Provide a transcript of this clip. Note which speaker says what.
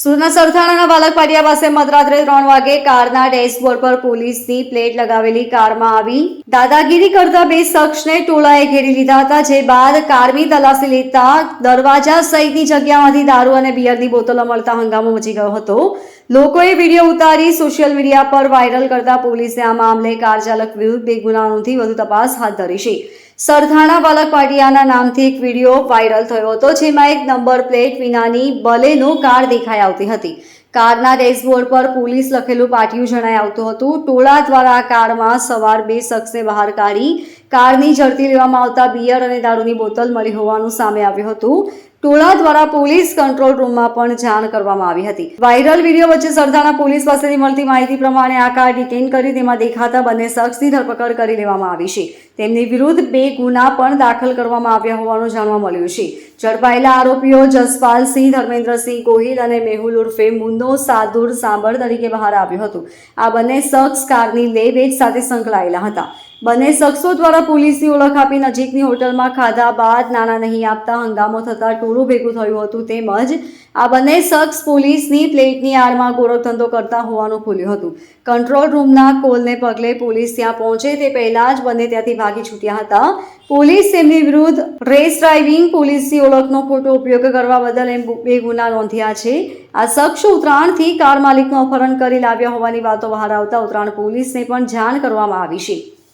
Speaker 1: સુરતના સરથાણાના બાલક પાટિયા પાસે મધરાત્રે ત્રણ વાગે કારના ડેશબોર્ડ પર પોલીસની પ્લેટ લગાવેલી કારમાં આવી. દાદાગીરી કરતા બે શખ્સને ટોળાએ ઘેરી લીધા હતા, જે બાદ કારની તલાશી લેતા દરવાજા સહિતની જગ્યામાંથી દારૂ અને બિયરની બોટલો મળતા હંગામો મચી ગયો હતો. લોકોએ વીડિયો ઉતારી સોશિયલ મીડિયા પર વાયરલ કરતા પોલીસે આ મામલે કાર ચાલક વિરુદ્ધ બે ગુના વધુ તપાસ હાથ ધરી છે. સરથાણા બાલક પાટિયાના નામથી એક વીડિયો વાયરલ થયો હતો, જેમાં એક નંબર પ્લેટ વિનાની બલેનો કાર દેખાઈ આવતી હતી. કારના ડેશબોર્ડ પર પોલીસ લખેલું પાટિયું જણાઈ આવતું હતું. ટોળા દ્વારા કારમાં સવાર બે શખ્સે બહાર કાઢી કારની ઝડપી લેવામાં આવતા બિયર અને દારૂની બોટલ મળી હોવાનું સામે આવ્યું હતું. ટોળા દ્વારા પોલીસ કંટ્રોલ રૂમમાં પણ જાણ કરવામાં આવી હતી. વાયરલ વીડિયો વચ્ચે સરદાણા પોલીસ પાસેથી મળતી માહિતી પ્રમાણે આ કાર ડિટેન કરી તેમાં દેખાતા બંને શખ્સની ધરપકડ કરી લેવામાં આવી છે. તેમની વિરુદ્ધ બે ગુના પણ દાખલ કરવામાં આવ્યા હોવાનું જાણવા મળ્યું છે. ઝડપાયેલા આરોપીઓ જસપાલસિંહ ધર્મેન્દ્રસિંહ ગોહિલ અને મેહુલ ઉર્ફે મુન્નો સાદુર સાંભળ તરીકે બહાર આવ્યું હતું. આ બંને શખ્સ કારની લે સાથે સંકળાયેલા હતા. બંને શખ્સો દ્વારા પોલીસની ઓળખ આપી નજીકની હોટલમાં ખાધા બાદ નાણાં નહીં આપતા હંગામો થતાં ટોળું ભેગું થયું હતું તેમજ આ બંને શખ્સ પોલીસની પ્લેટની આડમાં ગોરખધંધો કરતા હોવાનું ખુલ્યું હતું. કંટ્રોલ રૂમના કોલને પગલે પોલીસ ત્યાં પહોંચે તે પહેલાં જ બંને ત્યાંથી ભાગી છૂટ્યા હતા. પોલીસ તેમની વિરુદ્ધ રેસ ડ્રાઇવિંગ, પોલીસની ઓળખનો ખોટો ઉપયોગ કરવા બદલ એમ બે ગુના નોંધ્યા છે. આ શખ્સ ઉત્તરાયણથી કાર માલિકનું અપહરણ કરી લાવ્યા હોવાની વાતો બહાર આવતા ઉત્તરાયણ પોલીસને પણ જાણ કરવામાં આવી છે.